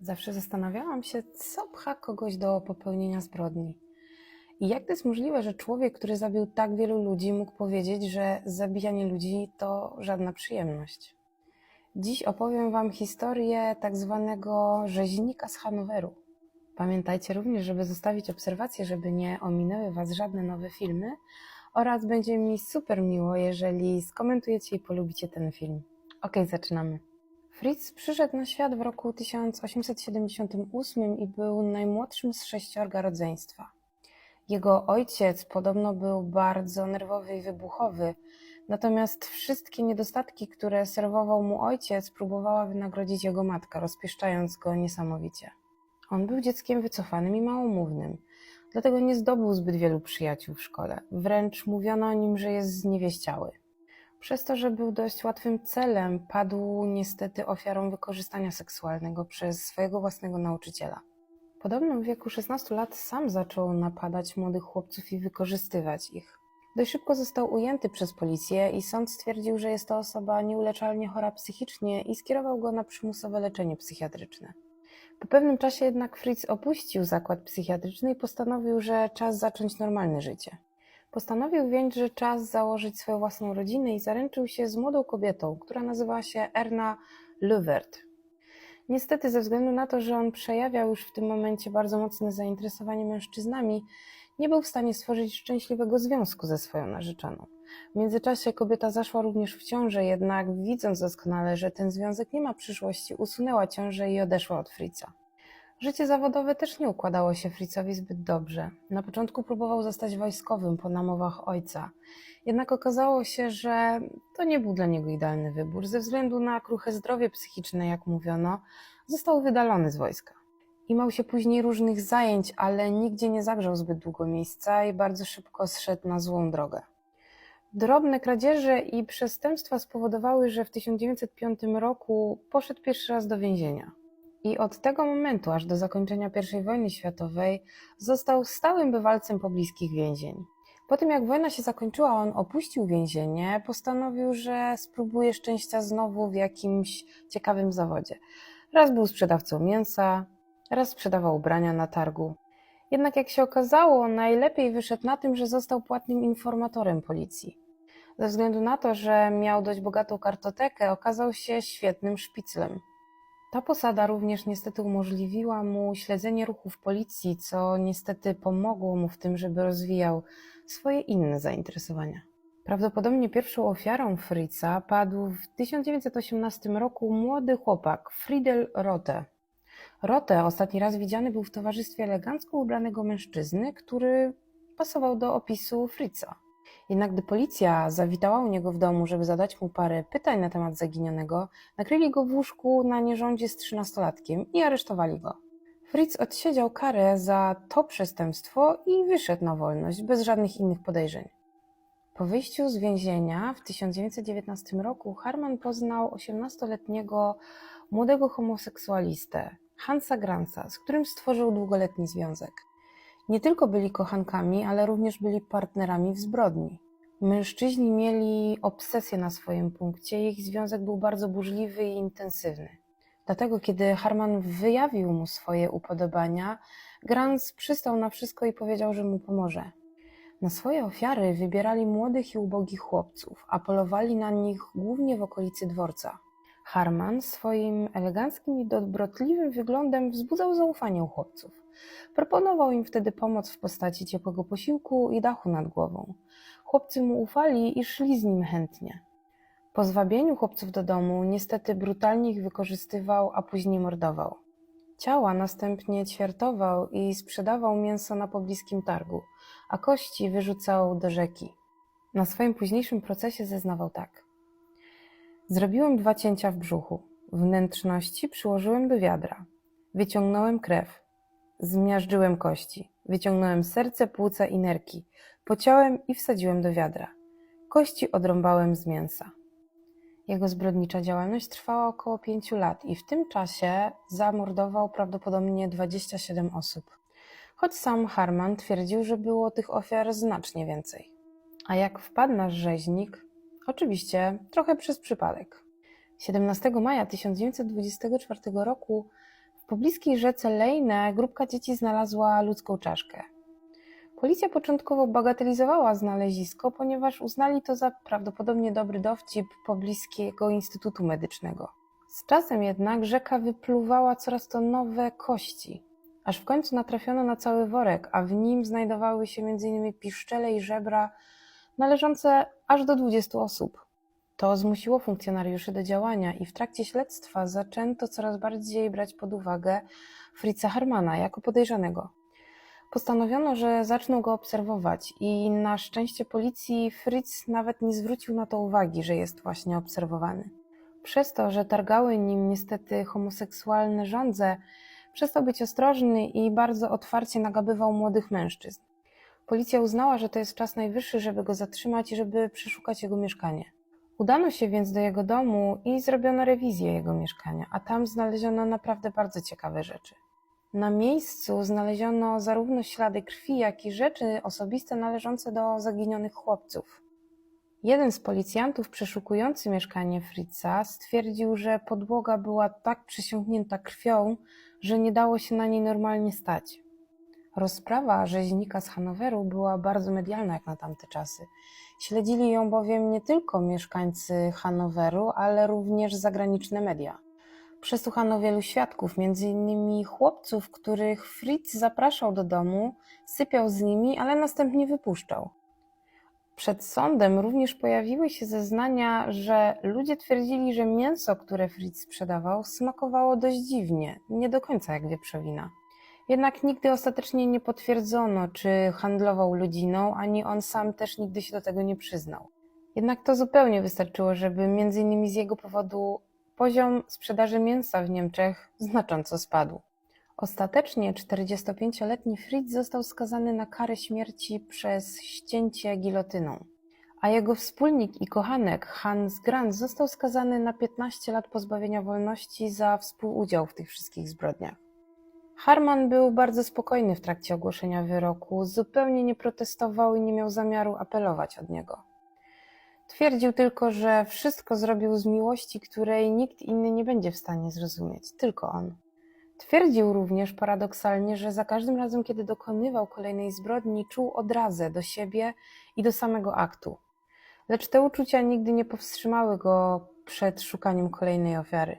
Zawsze zastanawiałam się, co pcha kogoś do popełnienia zbrodni. I jak to jest możliwe, że człowiek, który zabił tak wielu ludzi, mógł powiedzieć, że zabijanie ludzi to żadna przyjemność? Dziś opowiem Wam historię tak zwanego rzeźnika z Hanoweru. Pamiętajcie również, żeby zostawić obserwacje, żeby nie ominęły Was żadne nowe filmy oraz będzie mi super miło, jeżeli skomentujecie i polubicie ten film. Ok, zaczynamy. Fritz przyszedł na świat w roku 1878 i był najmłodszym z sześciorga rodzeństwa. Jego ojciec podobno był bardzo nerwowy i wybuchowy, natomiast wszystkie niedostatki, które serwował mu ojciec, próbowała wynagrodzić jego matka, rozpieszczając go niesamowicie. On był dzieckiem wycofanym i małomównym, dlatego nie zdobył zbyt wielu przyjaciół w szkole. Wręcz mówiono o nim, że jest zniewieściały. Przez to, że był dość łatwym celem, padł niestety ofiarą wykorzystania seksualnego przez swojego własnego nauczyciela. Podobno w wieku 16 lat sam zaczął napadać młodych chłopców i wykorzystywać ich. Dość szybko został ujęty przez policję i sąd stwierdził, że jest to osoba nieuleczalnie chora psychicznie i skierował go na przymusowe leczenie psychiatryczne. Po pewnym czasie jednak Fritz opuścił zakład psychiatryczny i postanowił, że czas zacząć normalne życie. Postanowił więc, że czas założyć swoją własną rodzinę i zaręczył się z młodą kobietą, która nazywała się Erna Luvert. Niestety, ze względu na to, że on przejawiał już w tym momencie bardzo mocne zainteresowanie mężczyznami, nie był w stanie stworzyć szczęśliwego związku ze swoją narzeczoną. W międzyczasie kobieta zaszła również w ciążę, jednak widząc doskonale, że ten związek nie ma przyszłości, usunęła ciążę i odeszła od Fritza. Życie zawodowe też nie układało się Fritzowi zbyt dobrze. Na początku próbował zostać wojskowym po namowach ojca. Jednak okazało się, że to nie był dla niego idealny wybór. Ze względu na kruche zdrowie psychiczne, jak mówiono, został wydalony z wojska. Imał się później różnych zajęć, ale nigdzie nie zagrzał zbyt długo miejsca i bardzo szybko zszedł na złą drogę. Drobne kradzieże i przestępstwa spowodowały, że w 1905 roku poszedł pierwszy raz do więzienia. I od tego momentu, aż do zakończenia I wojny światowej, został stałym bywalcem pobliskich więzień. Po tym jak wojna się zakończyła, on opuścił więzienie, postanowił, że spróbuje szczęścia znowu w jakimś ciekawym zawodzie. Raz był sprzedawcą mięsa, raz sprzedawał ubrania na targu. Jednak jak się okazało, najlepiej wyszedł na tym, że został płatnym informatorem policji. Ze względu na to, że miał dość bogatą kartotekę, okazał się świetnym szpiclem. Ta posada również niestety umożliwiła mu śledzenie ruchów policji, co niestety pomogło mu w tym, żeby rozwijał swoje inne zainteresowania. Prawdopodobnie pierwszą ofiarą Fritza padł w 1918 roku młody chłopak Friedel Rote. Rote ostatni raz widziany był w towarzystwie elegancko ubranego mężczyzny, który pasował do opisu Fritza. Jednak gdy policja zawitała u niego w domu, żeby zadać mu parę pytań na temat zaginionego, nakryli go w łóżku na nierządzie z trzynastolatkiem i aresztowali go. Fritz odsiedział karę za to przestępstwo i wyszedł na wolność bez żadnych innych podejrzeń. Po wyjściu z więzienia w 1919 roku Harman poznał 18-letniego młodego homoseksualistę, Hansa Gransa, z którym stworzył długoletni związek. Nie tylko byli kochankami, ale również byli partnerami w zbrodni. Mężczyźni mieli obsesję na swoim punkcie, ich związek był bardzo burzliwy i intensywny. Dlatego, kiedy Harman wyjawił mu swoje upodobania, Grans przystał na wszystko i powiedział, że mu pomoże. Na swoje ofiary wybierali młodych i ubogich chłopców, a polowali na nich głównie w okolicy dworca. Harman swoim eleganckim i dobrotliwym wyglądem wzbudzał zaufanie u chłopców. Proponował im wtedy pomoc w postaci ciepłego posiłku i dachu nad głową. Chłopcy mu ufali i szli z nim chętnie. Po zwabieniu chłopców do domu, niestety brutalnie ich wykorzystywał, a później mordował. Ciała następnie ćwiartował i sprzedawał mięso na pobliskim targu, a kości wyrzucał do rzeki. Na swoim późniejszym procesie zeznawał tak. Zrobiłem dwa cięcia w brzuchu. Wnętrzności przyłożyłem do wiadra. Wyciągnąłem krew. Zmiażdżyłem kości. Wyciągnąłem serce, płuca i nerki. Pociąłem i wsadziłem do wiadra. Kości odrąbałem z mięsa. Jego zbrodnicza działalność trwała około pięciu lat i w tym czasie zamordował prawdopodobnie 27 osób. Choć sam Harman twierdził, że było tych ofiar znacznie więcej. A jak wpadł nasz rzeźnik? Oczywiście trochę przez przypadek. 17 maja 1924 roku W pobliskiej rzece Lejne grupka dzieci znalazła ludzką czaszkę. Policja początkowo bagatelizowała znalezisko, ponieważ uznali to za prawdopodobnie dobry dowcip pobliskiego instytutu medycznego. Z czasem jednak rzeka wypluwała coraz to nowe kości, aż w końcu natrafiono na cały worek, a w nim znajdowały się m.in. piszczele i żebra należące aż do 20 osób. To zmusiło funkcjonariuszy do działania i w trakcie śledztwa zaczęto coraz bardziej brać pod uwagę Fritza Harmana jako podejrzanego. Postanowiono, że zaczną go obserwować i na szczęście policji Fritz nawet nie zwrócił na to uwagi, że jest właśnie obserwowany. Przez to, że targały nim niestety homoseksualne żądze, przestał być ostrożny i bardzo otwarcie nagabywał młodych mężczyzn. Policja uznała, że to jest czas najwyższy, żeby go zatrzymać i żeby przeszukać jego mieszkanie. Udano się więc do jego domu i zrobiono rewizję jego mieszkania, a tam znaleziono naprawdę bardzo ciekawe rzeczy. Na miejscu znaleziono zarówno ślady krwi, jak i rzeczy osobiste należące do zaginionych chłopców. Jeden z policjantów przeszukujący mieszkanie Fritza stwierdził, że podłoga była tak przesiąknięta krwią, że nie dało się na niej normalnie stać. Rozprawa rzeźnika z Hanoweru była bardzo medialna jak na tamte czasy. Śledzili ją bowiem nie tylko mieszkańcy Hanoweru, ale również zagraniczne media. Przesłuchano wielu świadków, m.in. chłopców, których Fritz zapraszał do domu, sypiał z nimi, ale następnie wypuszczał. Przed sądem również pojawiły się zeznania, że ludzie twierdzili, że mięso, które Fritz sprzedawał, smakowało dość dziwnie, nie do końca jak wieprzowina. Jednak nigdy ostatecznie nie potwierdzono, czy handlował ludziną, ani on sam też nigdy się do tego nie przyznał. Jednak to zupełnie wystarczyło, żeby innymi z jego powodu poziom sprzedaży mięsa w Niemczech znacząco spadł. Ostatecznie 45-letni Fritz został skazany na karę śmierci przez ścięcie gilotyną, a jego wspólnik i kochanek Hans Grant został skazany na 15 lat pozbawienia wolności za współudział w tych wszystkich zbrodniach. Harman był bardzo spokojny w trakcie ogłoszenia wyroku, zupełnie nie protestował i nie miał zamiaru apelować od niego. Twierdził tylko, że wszystko zrobił z miłości, której nikt inny nie będzie w stanie zrozumieć, tylko on. Twierdził również paradoksalnie, że za każdym razem, kiedy dokonywał kolejnej zbrodni, czuł odrazę do siebie i do samego aktu. Lecz te uczucia nigdy nie powstrzymały go przed szukaniem kolejnej ofiary.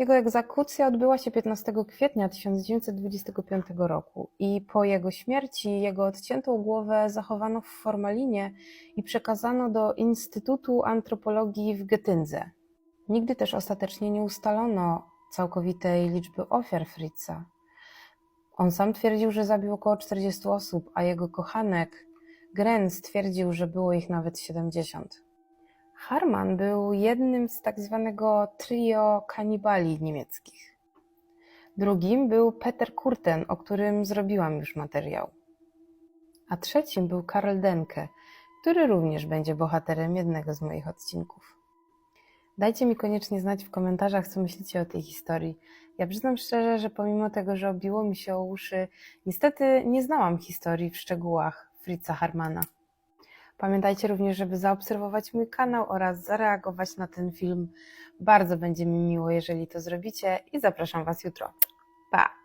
Jego egzekucja odbyła się 15 kwietnia 1925 roku i po jego śmierci jego odciętą głowę zachowano w formalinie i przekazano do Instytutu Antropologii w Getyndze. Nigdy też ostatecznie nie ustalono całkowitej liczby ofiar Fritza. On sam twierdził, że zabił około 40 osób, a jego kochanek Gren stwierdził, że było ich nawet 70. Harman był jednym z tak zwanego trio kanibali niemieckich. Drugim był Peter Kurten, o którym zrobiłam już materiał. A trzecim był Karl Denke, który również będzie bohaterem jednego z moich odcinków. Dajcie mi koniecznie znać w komentarzach, co myślicie o tej historii. Ja przyznam szczerze, że pomimo tego, że obiło mi się o uszy, niestety nie znałam historii w szczegółach Fritza Harmana. Pamiętajcie również, żeby zaobserwować mój kanał oraz zareagować na ten film. Bardzo będzie mi miło, jeżeli to zrobicie i zapraszam Was jutro. Pa!